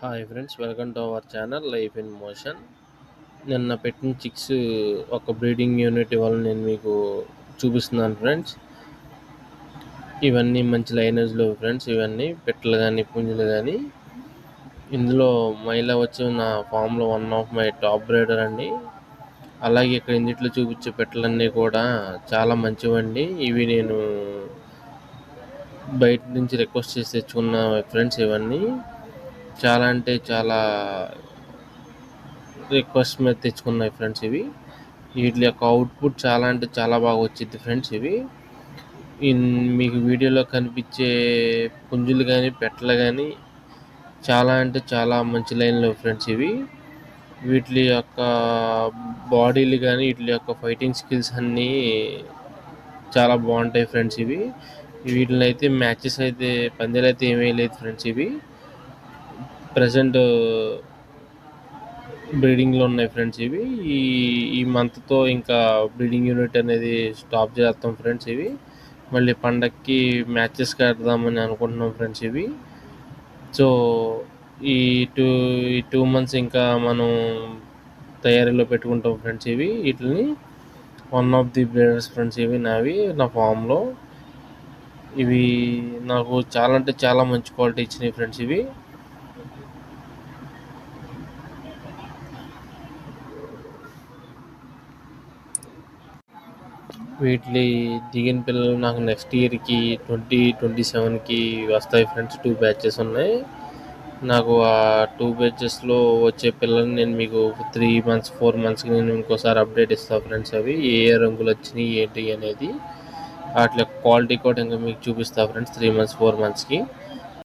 Hi friends welcome to our channel life in motion నిన్న పెట్టిన chicks ఒక breeding unit వల్ల నేను మీకు చూపిస్తున్నాను ఫ్రెండ్స్ ఇవన్నీ మంచి లైనేజ్లో ఫ్రెండ్స్ ఇవన్నీ పెట్టలు కానీ పుంజులు కానీ ఇందులో మైలా వచ్చి నా ఫామ్లో one of my top breeder అండి. అలాగే ఇక్కడ ఇందులో చూపించే పెట్టలన్నీ కూడా చాలా మంచివండి. ఇవి నేను బయట నుంచి రిక్వెస్ట్ చేసి తెచ్చుకున్న ఫ్రెండ్స్ ఇవన్నీ. చాలా అంటే చాలా రిక్వెస్ట్ మీద తెచ్చుకున్నాయి ఫ్రెండ్స్ ఇవి. వీటి యొక్క అవుట్పుట్ చాలా అంటే చాలా బాగా వచ్చింది ఫ్రెండ్స్ ఇవి. మీకు వీడియోలో కనిపించే పుంజులు కానీ పెట్టలు కానీ చాలా అంటే చాలా మంచి లైన్లో ఫ్రెండ్స్ ఇవి. వీటి యొక్క బాడీలు కానీ వీటి యొక్క ఫైటింగ్ స్కిల్స్ అన్నీ చాలా బాగుంటాయి ఫ్రెండ్స్ ఇవి. వీటిని అయితే మ్యాచెస్ అయితే పందేలు అయితే ఏమీ లేదు ఫ్రెండ్స్ ఇవి. ప్రజెంట్ బ్రీడింగ్లో ఉన్నాయి ఫ్రెండ్స్ ఇవి. ఈ ఈ మంత్తో ఇంకా బ్రీడింగ్ యూనిట్ అనేది స్టాప్ చేస్తాం ఫ్రెండ్స్ ఇవి. మళ్ళీ పండక్కి మ్యాచెస్ కడదామని అనుకుంటున్నాం ఫ్రెండ్స్ ఇవి. సో ఈ టూ ఈ టూ మంత్స్ ఇంకా మనం తయారీలో పెట్టుకుంటాం ఫ్రెండ్స్ ఇవి. వీటిని one of the breeders friends ఇవి నావి నా ఫామ్లో. ఇవి నాకు చాలా అంటే చాలా మంచి క్వాలిటీ ఇచ్చినాయి ఫ్రెండ్స్ ఇవి. వీటి దిగిన పిల్లలు నాకు నెక్స్ట్ ఇయర్కి ట్వంటీ ట్వంటీ సెవెన్కి వస్తాయి ఫ్రెండ్స్ టూ బ్యాచెస్ ఉన్నాయి. నాకు ఆ టూ బ్యాచెస్లో వచ్చే పిల్లల్ని నేను మీకు త్రీ మంత్స్ ఫోర్ మంత్స్కి నేను ఇంకోసారి అప్డేట్ ఇస్తాను ఫ్రెండ్స్ అవి. ఏ ఏ రంగులు వచ్చినాయి ఏంటి అనేది. వాటి క్వాలిటీ కూడా ఇంకా మీకు చూపిస్తాను ఫ్రెండ్స్ త్రీ మంత్స్ ఫోర్ మంత్స్కి